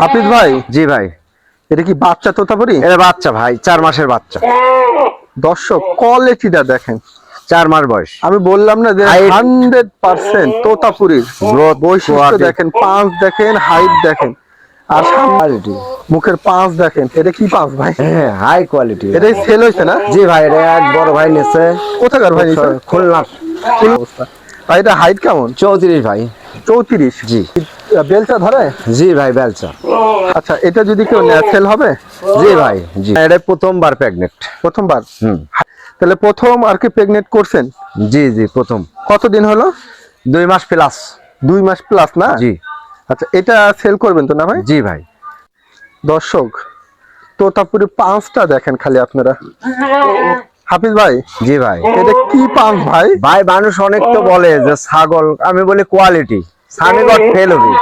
হাফিজ ভাই? জি ভাই। এটা কি বাচ্চা তোতাপুরি? এটা বাচ্চা ভাই চার মাসের বাচ্চা। দর্শক কোয়ালিটিটা দেখেন। চার মাস বয়স। আমি বললাম না যে হান্ড্রেড পার্সেন্ট তোতাপুরির। বৈশিষ্ট্য দেখেন পাঁচ দেখেন হাইট দেখেন। আর কোয়ালিটি মুখের পাঁচ দেখেন। এটা কি পাঁচ ভাই? হ্যাঁ হাই কোয়ালিটি এটাই সেল হয়েছে না? জি ভাই এটা এক বড় ভাই নিচ্ছে কোথাকার ভাই? খুলনা। ভাই এটা হাইট কেমন? চৌত্রিশ ভাই। চৌত্রিশ? জি। বেলচা ধরে? জি ভাই বেলচা। আচ্ছা এটা যদি কেউ নেয় সেল হবে? জি ভাই জি। এটা প্রথমবার প্রেগনেন্ট প্রথমবার? হুম। তাহলে প্রথম আর কি প্রেগনেন্ট করছেন? জি জি প্রথম। কতদিন হলো? দুই মাস প্লাস দুই মাস প্লাস না? জি। আচ্ছা এটা সেল করবেন তো না ভাই? জি ভাই। দর্শক তোতাপুরি পাঁচটা দেখেন খালি আপনারা। হাফিজ ভাই? জি ভাই। এটা কি পাঁচ ভাই? ভাই মানুষ অনেক তো বলে যে ছাগল আমি বলি কোয়ালিটি সানিগট ফেল হবে।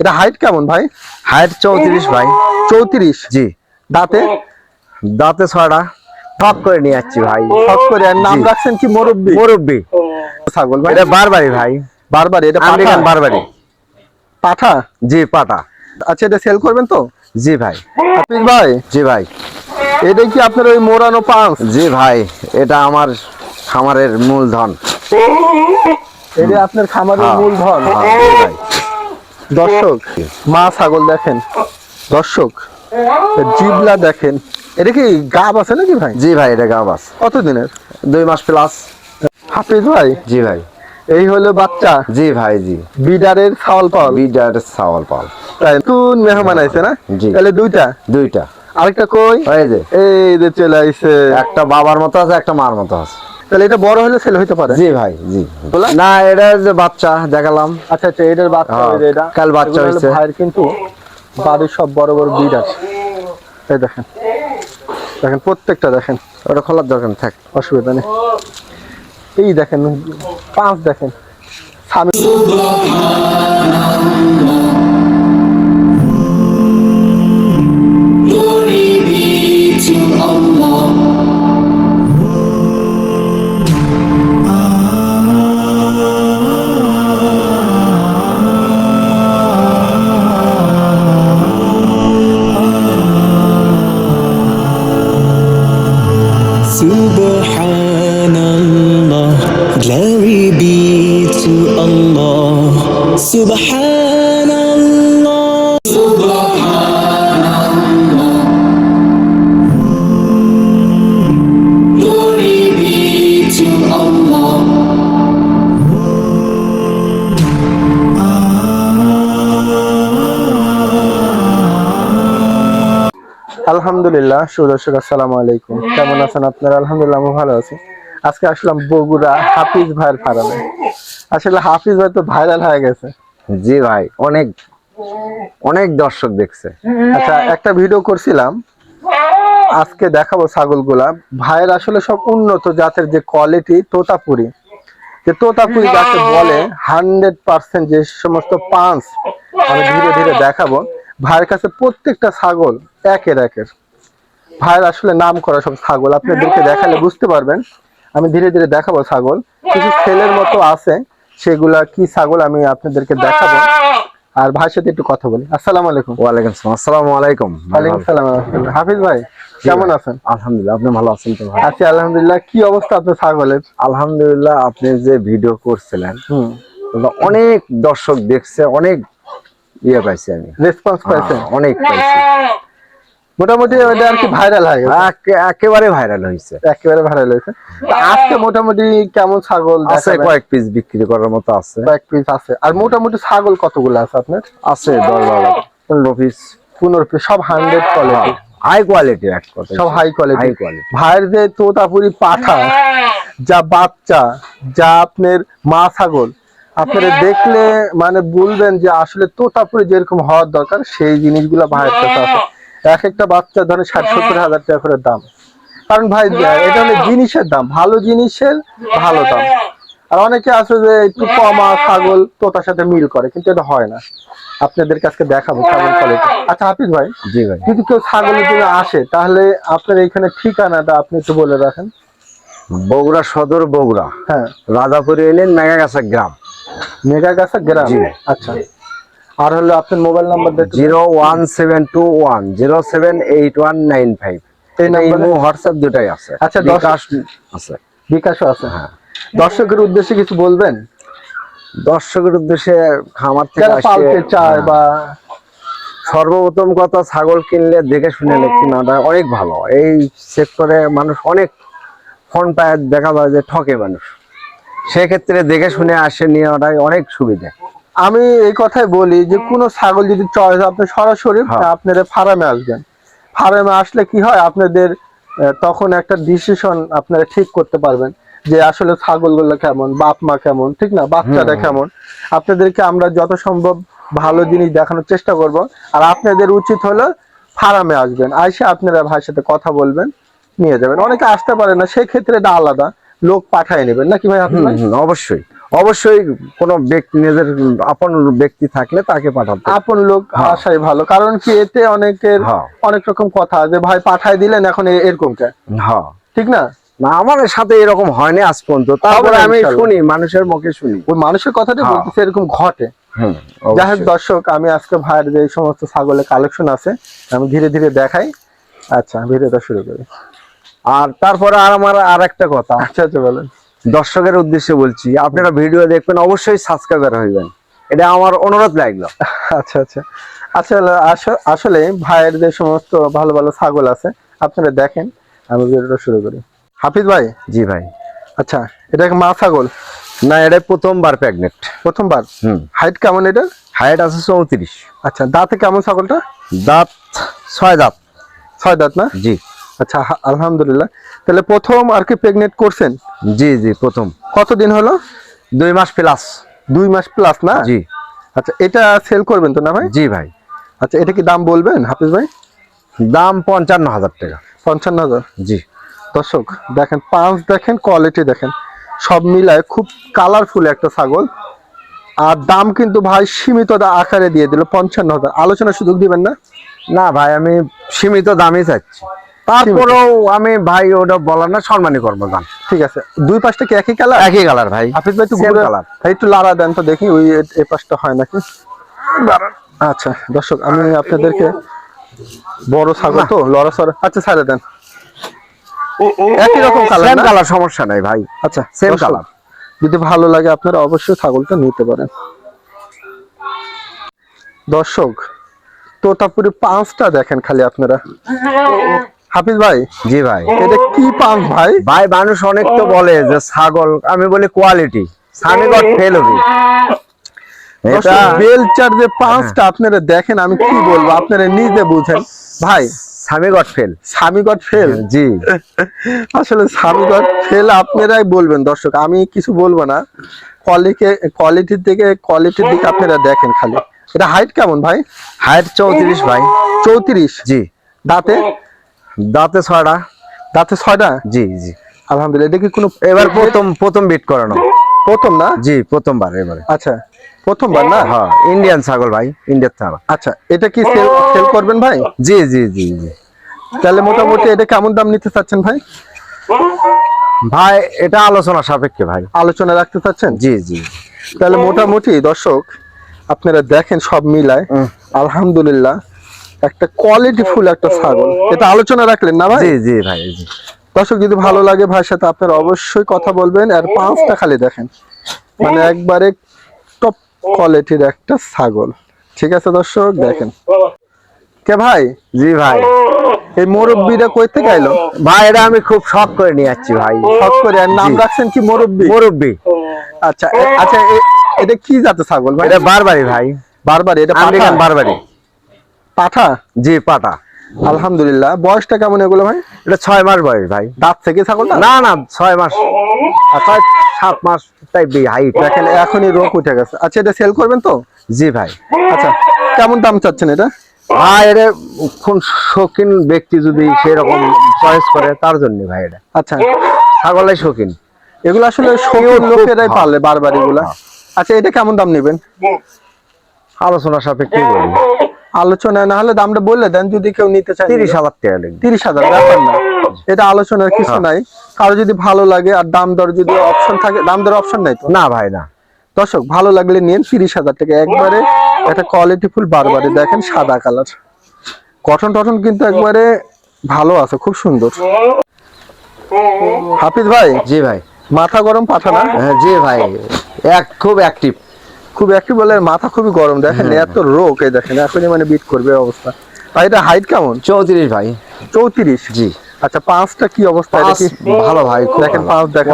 এটা হাইট কেমন ভাই? হাইট চৌত্রিশ ভাই। চৌত্রিশ? জি। দাঁতে? দাঁতে ছড়া ঠক করে নিয়ে যাচ্ছি ভাই। শখ করে। আর নাম রাখছেন কি মুরব্বী? মুরব্বী। ছাগল ভাই। এটা বারবারি ভাই। বারবার এটা পাঠা? আমেরিকান বারবারি পাঠা? জি পাটা আচ্ছা এটা সেল করবেন তো? জি ভাই। হাফিজ ভাই। জি ভাই। এটা কি আপনার ওই মোরানো পাঁচ? জি ভাই এটা আমার খামারের মূলধন। এটা আপনার খামারের হ্যাঁ, মূলধন। হ্যাঁ, দর্শক মা ছাগল দেখেন। দর্শক জিবলা দেখেন। এটা কি গাব আছে নাকি ভাই? জি ভাই এটা গাবাস কতদিনের? দুই মাস প্লাস। হাফিজ ভাই? জি ভাই। এই হলো বাচ্চা। জি ভাই জি। বিডারের ছাওয়াল পাওয়াল বিডারের সাওয়াল পাল। তাই নতুন মেহমান আইছে না? জি। তাহলে দুইটা? দুইটা। আরেকটা কই? এই যে। এই যে চলে আইছে। একটা বাবার মতো আছে একটা মার মতো আছে। তাহলে এটা বড় হলে ছেলে হইতে পারে? জি ভাই জি। না এটা যে বাচ্চা দেখালাম। আচ্ছা আচ্ছা এটার বাচ্চা হ্যাঁ, এটা। কাল বাচ্চা হয়েছে। ভাইয়ের কিন্তু বাড়ির সব বড় বড় বিড আছে। এই দেখেন। দেখেন প্রত্যেকটা দেখেন। ওটা খোলার দরকার থাক। অসুবিধা নেই। এই দেখেন পাঁচ দেখেন। স্বামী আলহামদুলিল্লাহ সুদর্শক আসসালামু আলাইকুম। কেমন আছেন আপনারা? আলহামদুলিল্লাহ আমি ভালো আছি। আজকে আসলাম বগুড়া হাফিজ ভাইয়ের ফার্মে আসলে হাফিজ ভাই তো ভাইরাল হয়ে গেছে। জি ভাই অনেক অনেক দর্শক দেখছে। আচ্ছা একটা ভিডিও করছিলাম। আজকে দেখাবো ছাগলগুলা। ভাইয়ের আসলে সব উন্নত জাতের যে কোয়ালিটি তোতাপুরি। যে তোতাপুরি যাকে বলে হান্ড্রেড পার্সেন্ট যে সমস্ত পাঁচ আমি ধীরে ধীরে দেখাবো। ভাইয়ের কাছে প্রত্যেকটা ছাগল একের একের। ভাইয়ের আসলে নাম করা সব ছাগল। আপনাদেরকে দেখালে বুঝতে পারবেন। আমি ধীরে ধীরে দেখাবো ছাগল। কিছু ছেলের মতো আছে সেগুলা কি ছাগল আমি আপনাদেরকে দেখাবো। আর ভাইয়ের সাথে একটু কথা বলি। আসসালামু আলাইকুম। ওয়ালাইকুম সালাম আসসালামু আলাইকুম। ওয়ালাইকুম আসসালাম। হাফিজ ভাই কেমন আছেন? আলহামদুলিল্লাহ আপনি ভালো আছেন তো ভাই? আছি আলহামদুলিল্লাহ। কি অবস্থা আপনার ছাগলের? আলহামদুলিল্লাহ আপনি যে ভিডিও করছিলেন অনেক দর্শক দেখছে অনেক ইয়ে পাইছি আমি। রেসপন্স পাইছেন? হ্যাঁ, অনেক পাইছি। মোটামুটি ওটা আর কি ভাইরাল হয়ে গেছে। একেবারে ভাইরাল হয়েছে। একেবারে ভাইরাল হয়েছে। আজকে মোটামুটি কেমন ছাগল আছে কয়েক পিস বিক্রি করার মতো আছে। কয়েক পিস আছে। আর মোটামুটি ছাগল কতগুলো আছে আপনার? আছে দশ বারো পনেরো পিস পনেরো পিস সব হান্ড্রেড কোয়ালিটি হাই কোয়ালিটি এক কথা। সব হাই কোয়ালিটি হাই কোয়ালিটি ভাইয়ের যে তোতাপুরি পাঠা যা বাচ্চা যা আপনার মা ছাগল আপনারা দেখলে মানে বলবেন যে আসলে তোতাপুরি যেরকম হওয়ার দরকার সেই জিনিসগুলো ভাইয়ের কাছে আছে। এক একটা বাচ্চা ধরেন ষাট সত্তর হাজার টাকা করে দাম। কারণ ভাই এটা হলো জিনিসের দাম ভালো জিনিসের ভালো দাম। আর অনেকে আছে যে একটু কমা ছাগল তোতার সাথে মিল করে কিন্তু এটা হয় না। আপনাদের কাছে দেখাবো কেমন কোয়ালিটি আচ্ছা হাফিজ ভাই জি ভাই। যদি কেউ ছাগলের জন্য আসে তাহলে আপনার এইখানে ঠিকানাটা আপনি একটু বলে রাখেন। বগুড়া সদর বগুড়া। হ্যাঁ। রাজাপুরি এলেন মেগাগাছা গ্রাম। মেঘাগাছা গ্রাম। আচ্ছা। আর হলো আপনার মোবাইল নাম্বার দেখতে zero one seven two one zero seven eight one nine five. এই নাম্বারে হোয়াটসঅ্যাপ দুটাই আছে। আচ্ছা, বিকাশ আছে। বিকাশও আছে। হ্যাঁ। দর্শকের উদ্দেশ্যে কিছু বলবেন? দর্শকের উদ্দেশ্যে খামার থেকে পালতে চায় হ্যাঁ। বা সর্বপ্রথম কথা ছাগল কিনলে দেখে শুনে কেনাটা অনেক ভালো। এই সেক্টরে মানুষ অনেক ফোন পায় দেখা যায় যে ঠকে মানুষ। সেক্ষেত্রে দেখে শুনে আসে নেওয়াটাই অনেক সুবিধা। আমি এই কথাই বলি যে কোনো ছাগল যদি চয়েস আপনি সরাসরি হ্যাঁ। আপনাদের ফার্মে আসবেন। ফার্মে আসলে কি হয় আপনাদের তখন একটা ডিসিশন আপনারা ঠিক করতে পারবেন যে আসলে ছাগলগুলো কেমন বাপ মা কেমন ঠিক না? বাচ্চাটা কেমন? আপনাদেরকে আমরা যত সম্ভব ভালো জিনিস দেখানোর চেষ্টা করব। আর আপনাদের উচিত হলো ফার্মে আসবেন আইসে আপনারা ভাইয়ের সাথে কথা বলবেন নিয়ে যাবেন। অনেকে আসতে পারে না সেই ক্ষেত্রে এটা আলাদা। লোক পাঠায় নেবেন। নাকি ভাই আপনার? অবশ্যই। অবশ্যই কোনো ব্যক্তি নিজের আপন ব্যক্তি থাকলে তাকে পাঠাতে আপন লোক আসাই ভালো। কারণ কি এতে অনেকের হ্যাঁ। অনেক রকম কথা যে ভাই পাঠায় দিলেন এখন এরকম হ্যাঁ। ঠিক না? না আমার সাথে এরকম হয়নি আজ পর্যন্ত। তারপরে আমি শুনি মানুষের মুখে শুনি। ওই মানুষের কথাটা হ্যাঁ। বলতেছে এরকম ঘটে। যাই হোক দর্শক আমি আজকে ভাইয়ের যে সমস্ত ছাগলের কালেকশন আছে আমি ধীরে ধীরে দেখাই। আচ্ছা ভিডিওটা শুরু করি। আর তারপরে আর আমার আর একটা কথা। আচ্ছা আচ্ছা বলেন। দর্শকের উদ্দেশ্যে বলছি আপনারা ভিডিও দেখবেন অবশ্যই সাবস্ক্রাইবার হইবেন। এটা আমার অনুরোধ লাগল। আচ্ছা আচ্ছা। আসলে আস- আসলে ভাইয়ের যে সমস্ত ভালো ভালো ছাগল আছে আপনারা দেখেন আমি ভিডিওটা শুরু করি। হাফিজ ভাই? জি ভাই। আচ্ছা এটা মা ছাগল? না এটা প্রথমবার প্রেগনেন্ট প্রথমবার? হুম। হাইট কেমন এটা হাইট আছে চৌত্রিশ। আচ্ছা দাঁতে কেমন ছাগলটা? দাঁত ছয় দাঁত। ছয় দাঁত না? জি। আচ্ছা আলহামদুলিল্লাহ। তাহলে প্রথম আর কি প্রেগনেন্ট করছেন? জি জি প্রথম। কতদিন হলো? দুই মাস প্লাস দুই মাস প্লাস না? জি। আচ্ছা এটা সেল করবেন তো না ভাই? জি ভাই। আচ্ছা এটা কি দাম বলবেন হাফিজ ভাই? দাম পঞ্চান্ন হাজার টাকা। পঞ্চান্ন হাজার জি। দর্শক দেখেন পাঁচ দেখেন কোয়ালিটি দেখেন। সব মিলায় খুব কালারফুল একটা ছাগল। আর দাম কিন্তু ভাই সীমিত দা- আকারে দিয়ে দিল পঞ্চান্ন হাজার আলোচনার সুযোগ দিবেন না? না ভাই আমি সীমিত দামই চাচ্ছি। তারপরেও আমি ভাই ওটা বলার না সম্মানী করব দাম ঠিক আছে। দুই পাশটা কি একই কালার একই কালার ভাই। হাফিজ ভাই একটু colour। ভাই একটু লাড়া দেন তো দেখি ওই এই পাশটা হয় নাকি? আচ্ছা দর্শক আমি আপনাদেরকে বড় ছাগল তো লড়া সরা আচ্ছা ছাড়ে দেন। একই রকম কালার সেম কালার সমস্যা নাই ভাই। আচ্ছা দর্শক, colour। যদি ভালো লাগে আপনারা অবশ্যই ছাগলটা নিতে পারেন। দর্শক তোতাপুরি পাঁচটা দেখেন খালি আপনারা। হাফিজ ভাই? জি ভাই। এটা কি পাঁচ ভাই? ভাই মানুষ অনেক তো বলে যে ছাগল আমি বলি কোয়ালিটি সামিগট ফেল হবে। এটা বেলচার যে পাঁচটা আপনারা দেখেন আমি কি বলব আপনারা নিজে বুঝেন। ভাই সামিগট ফেল স্বামীগট ফেল জি। আসলে স্বামীগত ফেল আপনারাই বলবেন দর্শক। আমি কিছু বলব না। কোয়ালিটি কোয়ালিটির দিকে কোয়ালিটির দিকে আপনারা দেখেন খালি। এটা হাইট কেমন ভাই? হাইট চৌত্রিশ ভাই। চৌত্রিশ? জি। দাঁতে? দাঁতে ছয়টা। দাঁতে ছয়টা? জি জি। আলহামদুলিল্লাহ এটা কি কোনো এবার প্রথম প্রথম বিট করানো। প্রথম না? জি প্রথমবার এবারে। আচ্ছা প্রথমবার না? হ্যাঁ ইন্ডিয়ান ছাগল ভাই ইন্ডিয়ার ছাগল। আচ্ছা এটা কি সেল সেল করবেন ভাই? জি জি জি জি। তাহলে মোটামুটি এটা কেমন দাম নিতে চাচ্ছেন ভাই? ভাই এটা আলোচনা সাপেক্ষে ভাই। আলোচনা রাখতে চাচ্ছেন? জি জি। তাহলে মোটামুটি দর্শক আপনারা দেখেন সব মিলায়। হুম। আলহামদুলিল্লাহ একটা কোয়ালিটি ফুল একটা ছাগল। এটা আলোচনা রাখলেন না ভাই? জি জি ভাই জি। দর্শক যদি ভালো লাগে ভাইয়ের সাথে আপনারা অবশ্যই কথা বলবেন আর পাঁচটা খালি দেখেন। মানে একবারে টপ কোয়ালিটির একটা ছাগল। ঠিক আছে দর্শক দেখেন। কে ভাই? জি ভাই। এই মুরব্বিটা কই থেকে আইলো? ভাই এটা আমি খুব শখ করে নিয়ে যাচ্ছি ভাই। শখ করে আর নাম রাখছেন কি মুরব্বি? মুরব্বী। আচ্ছা আচ্ছা এটা কি জাতের ছাগল ভাই? এটা বারবারই ভাই। বারবার এটা আমেরিকান পাঠা? বারবারই পাঠা? জি পাঠা। আলহামদুলিল্লাহ। বয়সটা কেমন এগুলো ভাই? এটা ছয় মাস বয়স ভাই। দাঁত থেকে ছাগলটা না না ছয় মাস। ছয় সাত মাস তাই হাইট দেখেন এখনই রোগ উঠে গেছে। আচ্ছা এটা সেল করবেন তো? জি ভাই। আচ্ছা কেমন দাম চাচ্ছেন এটা? ভাই এটা কোন শৌখিন ব্যক্তি যদি সেরকম চয়েস করে তার জন্য ভাই এটা। আচ্ছা। ছাগলের শৌখিন। এগুলো আসলে শৌখিন লোকেরাই পালে বারবার এগুলা আচ্ছা এটা কেমন দাম নেবেন? আলোচনা সাপেক্ষে বলি। আলোচনা না হলে দামটা বললে দেন যদি কেউ নিতে চায় তিরিশ হাজার টাকা তিরিশ হাজার ব্যাপার না। এটা আলোচনার কিছু নাই। কারও যদি ভালো লাগে আর দাম দর যদি অপশন থাকে দাম দর অপশন নাই তো? না ভাই না। দর্শক ভালো লাগলে নিন তিরিশ হাজার টাকা। একবারে একটা কোয়ালিটি ফুল বারবারই দেখেন সাদা কালার গঠন টঠন কিন্তু একবারে ভালো আছে খুব সুন্দর। হাফিজ ভাই জি ভাই। মাথা গরম পাঠা না? হ্যাঁ, জি ভাই। এক খুব অ্যাক্টিভ খুব একটু বলে মাথা খুবই গরম। দেখেন এত রোগ এই দেখেন এখনই মানে বিট করবে অবস্থা। ভাই এটা হাইট কেমন? চৌত্রিশ ভাই। চৌত্রিশ? জি। আচ্ছা পাঁচটা কি অবস্থা? এটা কি ভালো ভাই দেখেন পাঁচ দেখেন।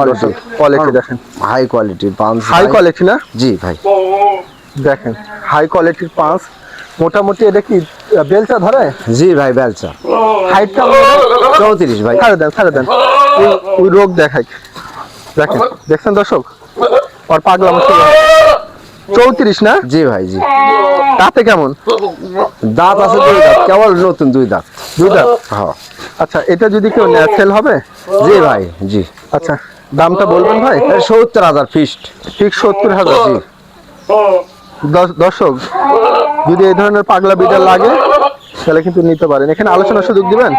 কোয়ালিটি দেখেন। হাই কোয়ালিটি পাঁচ হাই কোয়ালিটি না? জি ভাই। দেখেন হাই কোয়ালিটির পাঁচ। মোটামুটি এটা কি বেলচা ধরে? জি ভাই বেলচা। হাইট কেমন? চৌত্রিশ ভাই। ছাড়ে দেন ছাড়ে দেন। ওই- রোগ দেখাই। দেখেন দেখছেন দর্শক? আর পাগলা চৌত্রিশ না? জি ভাই জি। তাতে কেমন? দাঁত আছে দুই দাঁত কেবল নতুন দুই দাঁত। দুইটা হ্যাঁ আচ্ছা এটা যদি কেউ নেয় সেল হবে? জি ভাই জি। আচ্ছা দামটা বলবেন ভাই? সত্তর হাজার ফিস্ট ঠিক সত্তর হাজার জি। দর্শক যদি এই ধরনের পাগলা বিড়াল লাগে তাহলে কিন্তু নিতে পারেন। এখানে আলোচনার সুযোগ দিবেন?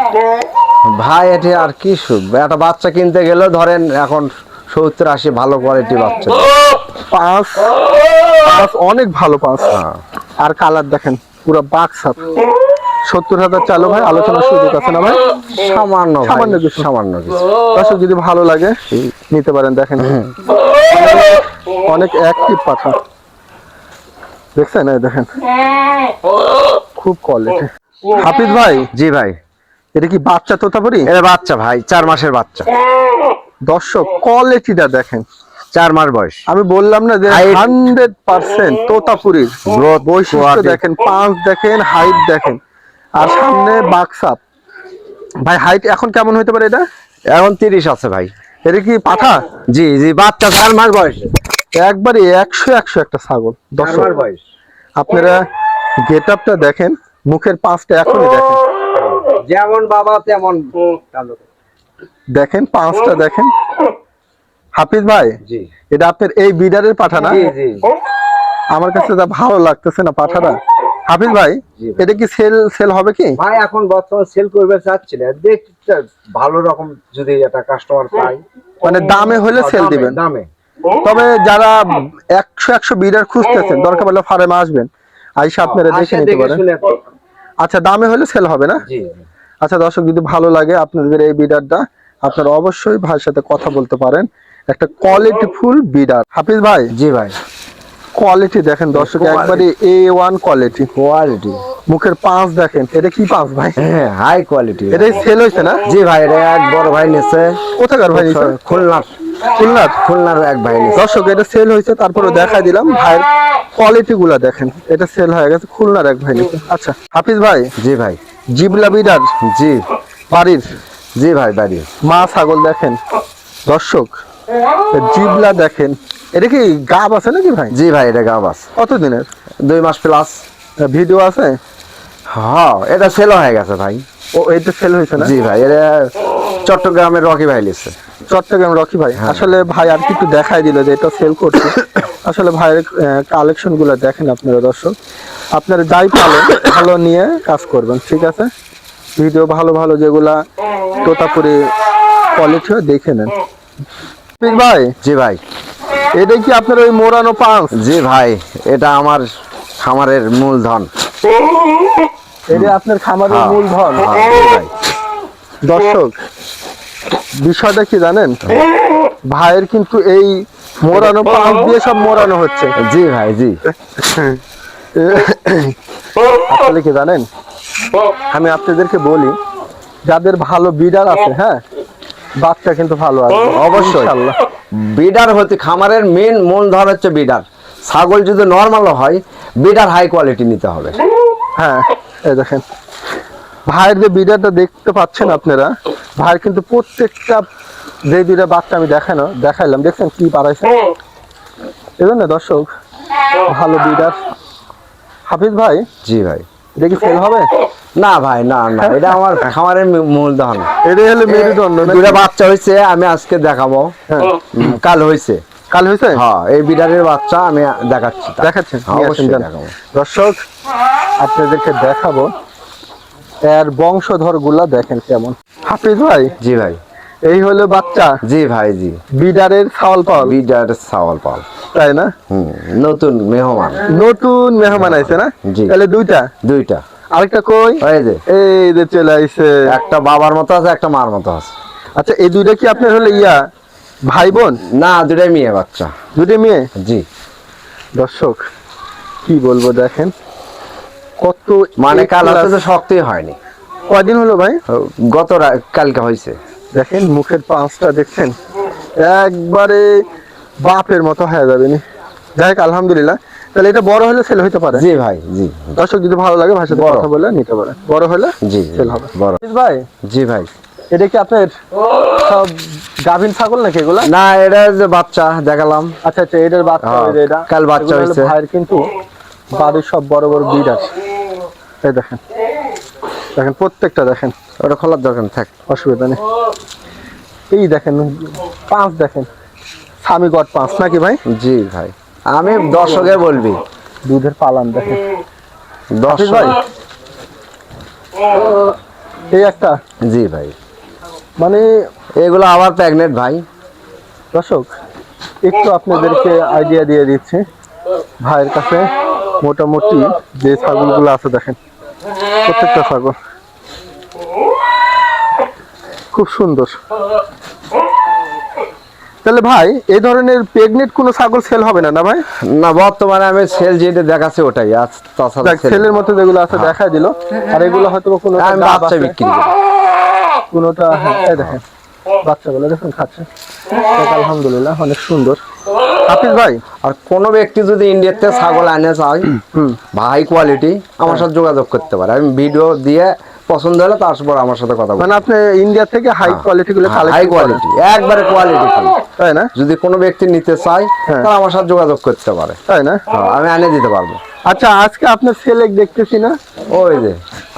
ভাই এটি আর কি সুখ একটা বাচ্চা কিনতে গেলেও ধরেন এখন সত্তর আশি ভালো কোয়ালিটি বাচ্চা। পাঁচ। পাঁচ অনেক ভালো পাঁচ। হ্যাঁ। আর কালার দেখেন পুরো বাক সাপ। সত্তর হাজার চালু ভাই আলোচনার সুযোগ আছে না ভাই? সামান্য সামান্য কিছু। সামান্য কিছু। দর্শক যদি ভালো লাগে নিতে পারেন দেখেন। অনেক অ্যাক্টিভ পাখা দেখছেন? দেখেন। খুব কোয়ালিটি হাফিজ ভাই? জি ভাই। এটা কি বাচ্চা তোতাপুরি? এটা বাচ্চা ভাই চার মাসের বাচ্চা। দর্শক কোয়ালিটিটা দেখেন। চার মাস বয়স। আমি বললাম না যে হান্ড্রেড পার্সেন্ট তোতাপুরির বৈশিষ্ট্য দেখেন পাঁচ দেখেন হাইট দেখেন। আর সামনে বাক্সাপ ভাই হাইট এখন কেমন হতে পারে এটা? এখন তিরিশ আছে ভাই। এটা কি পাঠা? জি জি বাচ্চা চার মাস বয়স। একবারে একশো একশো একটা ছাগল দর্শক। বয়স। আপনারা গেট আপটা দেখেন মুখের পাঁচটা এখনই দেখেন। যেমন বাবা তেমন দেখেন পাঁচটা দেখেন। হাফিজ ভাই? এটা আপনার এই বিডারের পাঠা না জি জি। আমার কাছে যা ভালো লাগতেছে না পাঠাটা হাফিজ ভাই এটা কি সেল সেল হবে কি? ভাই এখন বর্তমান সেল করবে চাচ্ছি না ভালো রকম যদি একটা কাস্টমার পাই। মানে দামে হলে সেল দিবেন। দামে। তবে যারা একশো একশো বিডার খুঁজতেছেন দরকার পড়লে ফার্মে আসবেন। আইসা আপনারা দেখে নিতে পারেন। আচ্ছা দামে হলে সেল হবে না? জি। আচ্ছা দর্শক যদি ভালো লাগে আপনাদের এই বিডারটা আপনারা অবশ্যই ভাইয়ের সাথে কথা বলতে পারেন। একটা কোয়ালিটি ফুল বিডার হাফিজ ভাই? জি ভাই। কোয়ালিটি দেখেন দর্শক একবারে এ ওয়ান কোয়ালিটি কোয়ালিটি মুখের পাঁচ দেখেন এটা কি পাঁচ ভাই? হ্যাঁ হাই কোয়ালিটি এটাই সেল হয়েছে না? জি ভাই এটা এক বড় ভাই নেছে। কোথাকার ভাই? খুলনার। খুলনার? খুলনার এক ভাই দর্শক এটা সেল হয়েছে তারপরে দেখাই দিলাম। ভাইয়ের কোয়ালিটি গুলা দেখেন এটা সেল হয়ে গেছে খুলনার এক ভাই নিছে। আচ্ছা হাফিজ ভাই? জি ভাই। জিবলা বিডার জি। বাড়ির? জি ভাই বাড়ি মা ছাগল দেখেন। দর্শক জিবলা দেখেন। এটা কি গাব আছে নাকি ভাই? জি ভাই এটা গাবাস কত দিনের দুই মাস প্লাস ভিডিও আছে? হ্যাঁ এটা সেল হয়ে গেছে ভাই। ও এটা সেল হয়েছে না? জি ভাই এটা চট্টগ্রামের রকি ভাই লিখছে চট্টগ্রাম রকি ভাই? আসলে ভাই আর একটু দেখাই দিল যে এটা সেল করছে। আসলে ভাইয়ের কালেকশনগুলো দেখেন আপনারা দর্শক। আপনারা যাই পালেন ভালো নিয়ে কাজ করবেন ঠিক আছে? ভিডিও ভালো ভালো যেগুলা তোতাপুরি কোয়ালিটি দেখে নেন। ভাই? জি ভাই। এটা কি আপনার ওই মোরানো পাঁচ? জি ভাই এটা আমার খামারের মূলধন। এটা আপনার খামারের হ্যাঁ। মূলধন? হ্যাঁ, দর্শক বিষয়টা কি জানেন? ভাইয়ের কিন্তু এই মোরানো পাঁচ দিয়ে সব মোরানো হচ্ছে। জি ভাই জি। আসলে কি জানেন? আমি আপনাদেরকে বলি যাদের ভালো বিডার আছে হ্যাঁ বাচ্চা কিন্তু ভালো আছে। অবশ্যই। বিডার হতে খামারের মেন মূল ধর হচ্ছে বিডার। ছাগল যদি নর্মাল হয় বিডার হাই কোয়ালিটি নিতে হবে। হ্যাঁ এই দেখেন। ভাইয়ের যে বিডারটা দেখতে পাচ্ছেন আপনারা ভাইয়ের কিন্তু প্রত্যেকটা যে দুইটা বাচ্চা আমি দেখানো দেখাইলাম দেখছেন কি পারাইছে এই জন্য দর্শক ভালো বিডার। হাফিজ ভাই জি ভাই। দেখি সেল হবে? না ভাই না না। এটা আমার খামারের মূলধন এটাই হলো মেরুদণ্ড? দুটা বাচ্চা হয়েছে আমি আজকে দেখাবো। হ্যাঁ। কাল হয়েছে কাল হয়েছে হ্যাঁ এই বিডারের বাচ্চা আমি দেখাচ্ছি তা। দেখাচ্ছেন হ্যাঁ, অবশ্যই দেখাবো। দর্শক আপনাদেরকে দেখাবো। এর বংশধরগুলা দেখেন কেমন। হাফিজ ভাই জি ভাই। এই হলো বাচ্চা? জি ভাই জি। বিডারের ছাওয়াল পাওয়াল বিডার সাওয়াল পাল। তাই না? হুম নতুন মেহমান। নতুন মেহমান আইছে না? জি। তাহলে দুইটা? দুইটা। আরেকটা কই? ওই যে। এই যে চলে আইছে। একটা বাবার মতো আছে একটা মার মতো আছে। আচ্ছা এই দুইটা কি আপনার হলো ইয়া ভাই বোন না দুটাই মেয়ে বাচ্চা। দুটো মেয়ে? জি। দর্শক কি বলব দেখেন কত মানে কাল হচ্ছে class- তো শক্তই হয়নি। কয়দিন হলো ভাই? গত কালকে হয়েছে দেখেন মুখের পাঁচটা দেখছেন একবারে বাপের মতো হয়ে যাবে নি। যাই হোক, আলহামদুলিল্লাহ। তাহলে এটা বড় হলে সেল হতে পারে। জি ভাই জি। দর্শক যদি ভালো লাগে ভাষাতে বড়। কথা বলে নিতে পারে। বড় হলে জি সেল হবে। বড়। ভাই জি ভাই। এটা কি আপনার সব গাভিন ছাগল নাকি এগুলো? না এটা যে বাচ্চা দেখালাম। আচ্ছা আচ্ছা এটার বাচ্চা হ্যাঁ, এটা কাল বাচ্চা হয়েছে। ভাইয়ের কিন্তু বাড়ির সব বড় বড় বিড আছে। এই দেখেন। দেখেন প্রত্যেকটা দেখেন। ওটা খোলার দরকার থাক। অসুবিধা নেই। এই দেখেন পাঁচ দেখেন। স্বামী গড পাঁচ নাকি ভাই? জি ভাই। আমি দর্শকের বলবি। দুধের পালান দেখে দর্শক ভাই। এই একটা? জি ভাই। মানে এগুলো আবার প্রেগনেন্ট ভাই। দর্শক একটু আপনাদেরকে আইডিয়া দিয়ে দিচ্ছি। ভাইয়ের কাছে মোটামুটি যে ছাগলগুলো আছে দেখেন প্রত্যেকটা ছাগল। খুব সুন্দর। তাহলে ভাই এই ধরনের প্রেগনেন্ট কোনো ছাগল সেল হবে না না ভাই? না বর্তমানে আমি সেল যেটা দেখাচ্ছি ওটাই আর তাছাড়া ছেলের মতো যেগুলো আছে দেখা দিল আর এগুলো হয়তো কোনো বাচ্চা বিক্রি করি। কোনোটা হ্যাঁ এই দেখেন বাচ্চাগুলো দেখুন খাচ্ছে। আলহামদুলিল্লাহ অনেক সুন্দর। হাফিজ ভাই? আর কোনো ব্যক্তি যদি ইন্ডিয়াতে ছাগল আনে চায় ভাই কোয়ালিটি আমার সাথে যোগাযোগ করতে পারে। আমি ভিডিও দিয়ে পছন্দ হলে তারপর আমার সাথে কথা মানে আপনি ইন্ডিয়া থেকে হাই কোয়ালিটি গুলো হাই কোয়ালিটি একবারে কোয়ালিটি তাই না? যদি কোনো ব্যক্তি নিতে চায় হ্যাঁ। তাহলে আমার সাথে যোগাযোগ করতে পারে। তাই না? হ্যাঁ, আমি আনে দিতে পারব। আচ্ছা আজকে আপনার ছেলে দেখতেছি না? ওই যে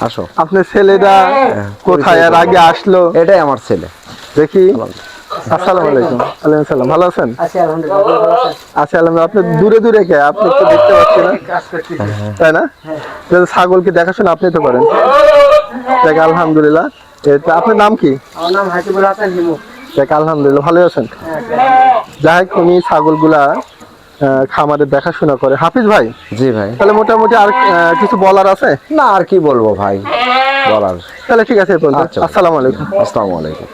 আসো। আপনার ছেলেরা কোথায়? আর আগে আসলো। এটাই আমার ছেলে। দেখি। আসসালামু আলাইকুম। আলাইকুম সালাম ভালো আছেন? আচ্ছা আলহামদুলিল্লাহ। আপনি দূরে দূরে কে? আপনি তো দেখতে পাচ্ছেন না। তাই না? ছাগলকে দেখাশোনা আপনি তো করেন? দেখ আলহামদুলিল্লাহ। আপনার নাম কি? আমার নাম হাসিবুল হাসান হিমু। দেখ আলহামদুলিল্লাহ ভালো আছেন। যাই হোক উনি ছাগলগুলা খামারে দেখাশোনা করে। হাফিজ ভাই? জি ভাই। তাহলে মোটামুটি আর কিছু বলার আছে? না আর কি বলব ভাই বলার। তাহলে ঠিক আছে। আচ্ছা। আসসালামু আলাইকুম। আসসালামু আলাইকুম।